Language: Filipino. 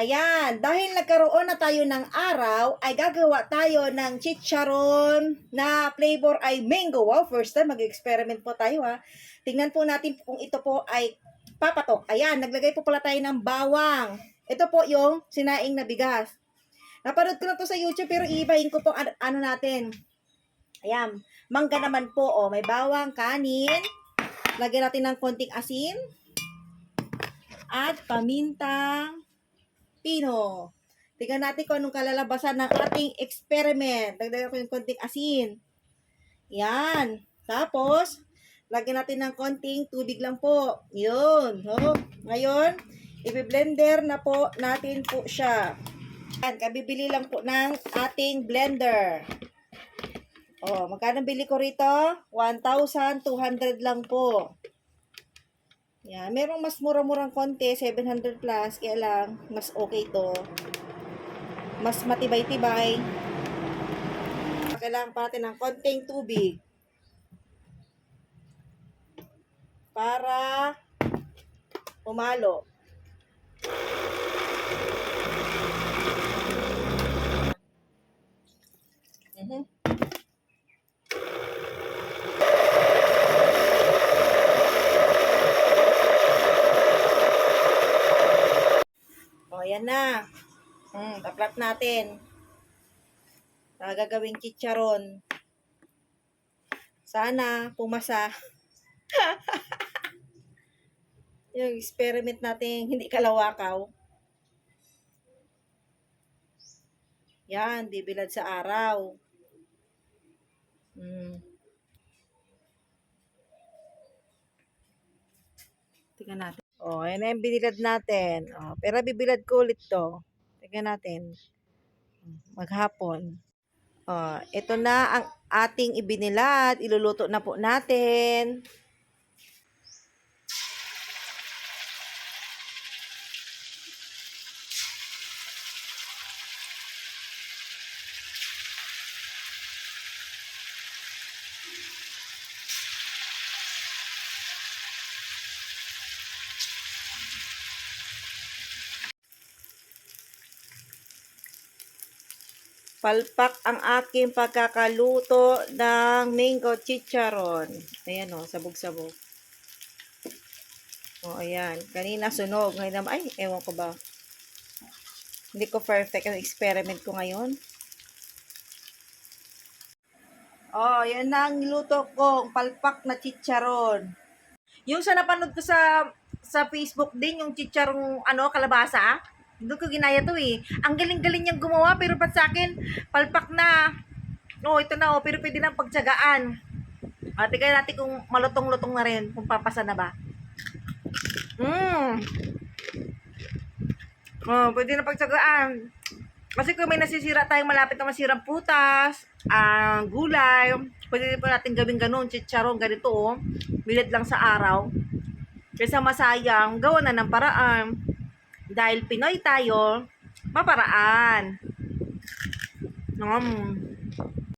Ayan, dahil nagkaroon na tayo ng araw, ay gagawa tayo ng chicharon na flavor ay mango. Wow, first time mag-experiment po tayo ha. Tingnan po natin kung ito po ay papatok. Ayan, naglagay po pala tayo ng bawang. Ito po yung sinaing na bigas. Napanood ko na to sa YouTube pero iibahin ko po ano, ano natin. Ayan, mangga naman po. Oh, may bawang, kanin. Lagyan natin ng konting asin. At pamintang pino. Tingnan natin kung anong kalalabasan ng ating experiment. Dagdagan ko yung konting asin. Yan. Tapos, lagyan natin ng konting tubig lang po. Yun. Oh. Ngayon, i-blender na po natin po siya. Yan, kabibili lang po ng ating blender. Oh, magkano bili ko rito? 1,200 lang po. Yan, merong mas mura-murang konti, 700 plus, kaya lang, mas okay to. Mas matibay-tibay. Kailangan pa natin ng konting tubig. Para umalo. O, yan na. Hmm, taplat natin. Ah, gagawing chicharon. Sana pumasa. yung experiment natin hindi kalawakaw. Yan, di bilad sa araw. Hmm. Tingnan natin. Oh, ayan na yung binilad natin. Oh, pero bibilad ko ulit to. Tingnan natin. Maghapon. Oh, ito na ang ating ibinilad. Iluluto na po natin. Palpak ang aking pagkakaluto ng mango chicharon. Ayan o, sabog-sabog. O, ayan. Kanina sunog. Ngayon naman, ay, ewan ko ba. Hindi ko perfect ang experiment ko ngayon. Oh, yan na ang niluto ko. Palpak na chicharon. Yung sa napanood ko sa sa Facebook din, yung chicharong ano, kalabasa. Doon ko ginaya to eh. Ang galing-galing niyang gumawa, pero ba't sa akin, palpak na. Oh, ito na oh, pero pwede nang pagtsagaan. Ah, tignan natin kung malutong-lutong na rin, kung papasa na ba. Mmm. Oh, pwede na pagtsagaan. Kasi kung may nasisira tayong malapit na masirang putas, ah, gulay, pwede po natin gawin ganun, chicharon, ganito oh. Bilid lang sa araw. Kaysa masayang, gawa na ng paraan. Dahil Pinoy tayo, maparaan. Um,